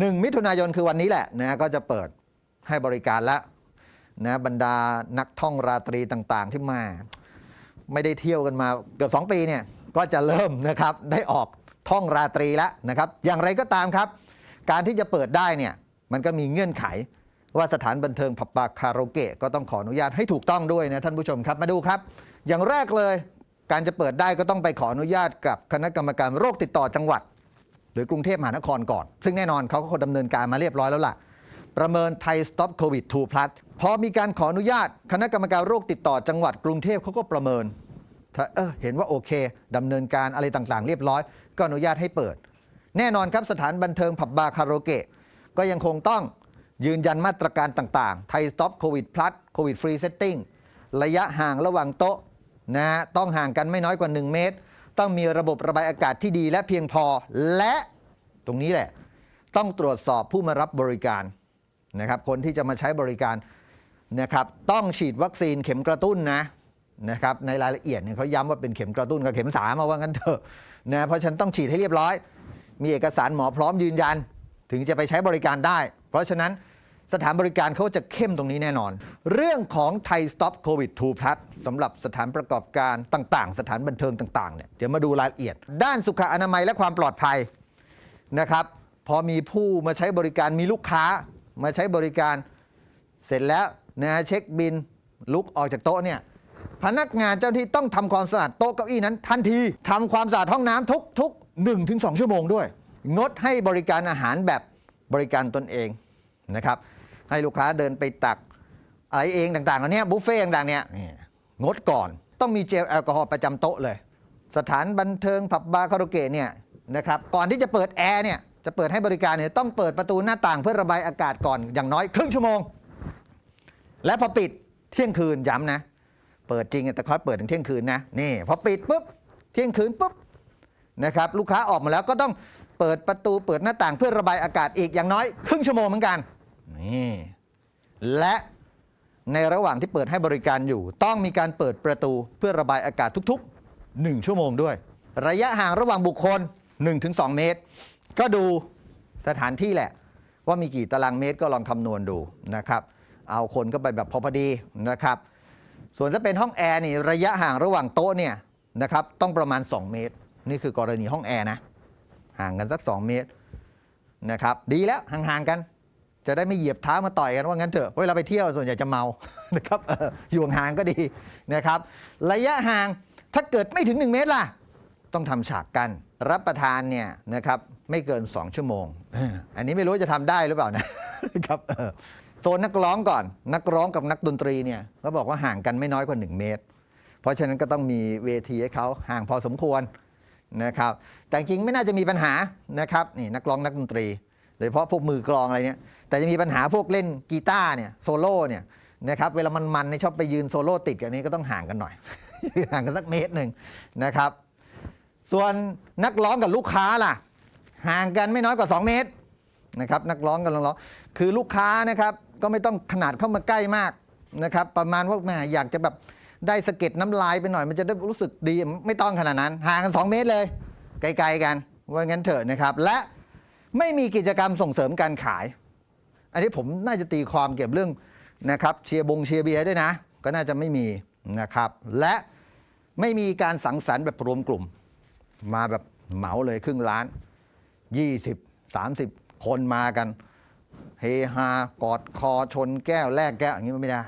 1 มิถุนายนคือวันนี้แหละนะก็จะเปิดให้บริการแล้วนะบรรดานักท่องราตรีต่างๆที่มา ไม่ได้เที่ยวกันมาเกือบ 2 ปีเนี่ยก็จะเริ่มนะครับได้ออกท่องราตรีแล้วนะครับ อย่างไรก็ตามครับ การที่จะเปิดได้เนี่ยมันก็มีเงื่อนไขว่าสถานบันเทิงผับบาร์คาราโอเกะก็ต้องขออนุญาตให้ถูกต้องด้วยนะท่านผู้ชมครับมาดูครับ อย่างแรกเลย การจะเปิดได้ก็ต้องไปขออนุญาตกับคณะกรรมการโรคติดต่อจังหวัด หรือกรุงเทพมหานครก่อน ซึ่งแน่นอนเขาก็ดำเนินการมาเรียบร้อยแล้วล่ะ ประเมินไทย Stop COVID 2 Plus พอมีการขออนุญาต คณะกรรมการโรคติดต่อจังหวัดกรุงเทพเขาก็ประเมินถ้าเออเห็นว่าโอเคดำเนินการอะไรต่างๆ เรียบร้อย ก็อนุญาตให้เปิด แน่นอนครับสถานบันเทิงผับบาร์คาราโอเกะก็ยังคงต้องยืนยันมาตรการต่างๆ ไทย Stop COVID Plus COVID Free Setting ระยะห่างระหว่างโต๊ะนะฮะต้องห่างกันไม่น้อยกว่า 1 เมตร ต้องมีระบบระบายอากาศที่ดีและเพียงพอ และตรงนี้แหละ ต้องตรวจสอบผู้มารับบริการนะครับ คนที่จะมาใช้บริการนะครับต้องฉีดวัคซีนเข็มกระตุ้นนะนะครับในรายละเอียดเนี่ยเขาย้ำว่าเป็นเข็มกระตุ้นกับเข็มสามมาว่างั้นเถอะนะเพราะฉันต้องฉีดให้เรียบร้อย มีเอกสารหมอพร้อมยืนยัน ถึงจะไปใช้บริการได้ เพราะฉะนั้น สถานบริการเขาจะเข้มตรงนี้แน่นอน เรื่องของไทย Stop COVID 2 Plus สำหรับสถานประกอบการต่างๆ สถานบันเทิงต่างๆเนี่ยเดี๋ยวมาดูรายละเอียด ด้านสุขอนามัยและความปลอดภัยนะครับ พอมีผู้มาใช้บริการมีลูกค้ามาใช้บริการเสร็จแล้วนะเช็คบินลุกออกจากโต๊ะเนี่ยพนักงานเจ้าหน้าที่ต้องทำความสะอาดโต๊ะเก้าอี้นั้น ทันทีทำความสะอาดห้องน้ำทุกทุกหนึ่งถึงสองชั่วโมงด้วย งดให้บริการอาหารแบบบริการตนเอง นะครับให้ลูกค้าเดินไปตักอะไรเองต่างๆเหล่านี้บุฟเฟ่ต์ต่างๆเนี่ยงดก่อนต้องมีเจลแอลกอฮอล์ประจำโต๊ะเลย สถานบันเทิงผับบาร์คาราโอเกะเนี่ยนะครับก่อนที่จะเปิดแอร์เนี่ยจะเปิดให้บริการเนี่ยต้องเปิดประตูหน้าต่างเพื่อระบายอากาศก่อนอย่างน้อยครึ่งชั่วโมง และพอปิดเที่ยงคืนย้ำนะ เปิดจริงแต่เขาเปิดถึงเที่ยงคืนนะนี่พอปิดปุ๊บเที่ยงคืนปุ๊บนะครับลูกค้าออกมาแล้วก็ต้องเปิดประตูเปิดหน้าต่างเพื่อระบายอากาศอีกอย่างน้อยครึ่งชั่วโมงเหมือนกัน นี่และในระหว่างที่เปิดให้บริการอยู่ ต้องมีการเปิดประตูเพื่อระบายอากาศทุกๆ 1 ชั่วโมงด้วย ระยะห่างระหว่างบุคคล 1-2 เมตร ก็ดูสถานที่แหละ ว่ามีกี่ตารางเมตรก็ลองคำนวณดูนะครับ เอาคนก็ไปแบบพอพอดีนะครับ ส่วนถ้าเป็นห้องแอร์นี่ระยะห่างระหว่างโต๊ะเนี่ยนะครับต้องประมาณ 2 เมตร นี่คือกรณีห้องแอร์นะห่างกันสัก 2 เมตรนะครับดีแล้วห่างๆกัน จะได้ไม่เหยียบเท้ามาต่อยกันว่างั้นเถอะเวลาไปเที่ยวส่วนใหญ่จะเมานะครับอยู่ห่างก็ดีนะครับ ระยะห่างถ้าเกิดไม่ถึง 1 เมตรล่ะ ต้องทำฉากกันรับประทานเนี่ยนะครับไม่เกิน 2 ชั่วโมง อันนี้ไม่รู้จะทำได้หรือเปล่านะครับโซนนักร้องก่อน นักร้องกับนักดนตรีเนี่ยเขาบอกว่าห่างกันไม่น้อยกว่า 1 เมตร เพราะฉะนั้นก็ต้องมีเวทีให้เขาห่างพอสมควรนะครับแต่จริงไม่น่าจะมีปัญหานะครับนี่นักร้องนักดนตรี โดยเฉพาะพวกมือกลองอะไรเนี่ยแต่จะมีปัญหาพวกเล่นกีตาร์เนี่ยโซโล่เนี่ยนะครับเวลามันมันเนี่ยชอบไปยืนโซโล่ติดกันนี้ก็ต้องห่างกันหน่อยห่างกันสักเมตรหนึ่งนะครับ ส่วนนักร้องกับลูกค้าล่ะ ห่างกันไม่น้อยกว่า 2 เมตรนะครับนักร้องกับนักร้องคือลูกค้านะครับก็ไม่ต้องขนาดเข้ามาใกล้มากนะครับประมาณว่าแหมอยากจะแบบได้สะเก็ดน้ำลายไปหน่อย มันจะได้รู้สึกดีไม่ต้องขนาดนั้น ห่างกัน 2 เมตรเลย ไกลๆกันว่างั้นเถอะนะครับและ ไม่มีกิจกรรมส่งเสริมการขาย อันนี้ผมน่าจะตีความเกี่ยวกับเรื่องนะครับเชียร์บงเชียร์เบียร์ด้วยนะ ก็น่าจะไม่มีนะครับ และไม่มีการสังสรรค์แบบรวมกลุ่ม มาแบบเหมาเลยครึ่งล้าน 20 30 คนมากัน เฮฮากอดคอชนแก้วแลกแก้วอย่างนี้ไม่ได้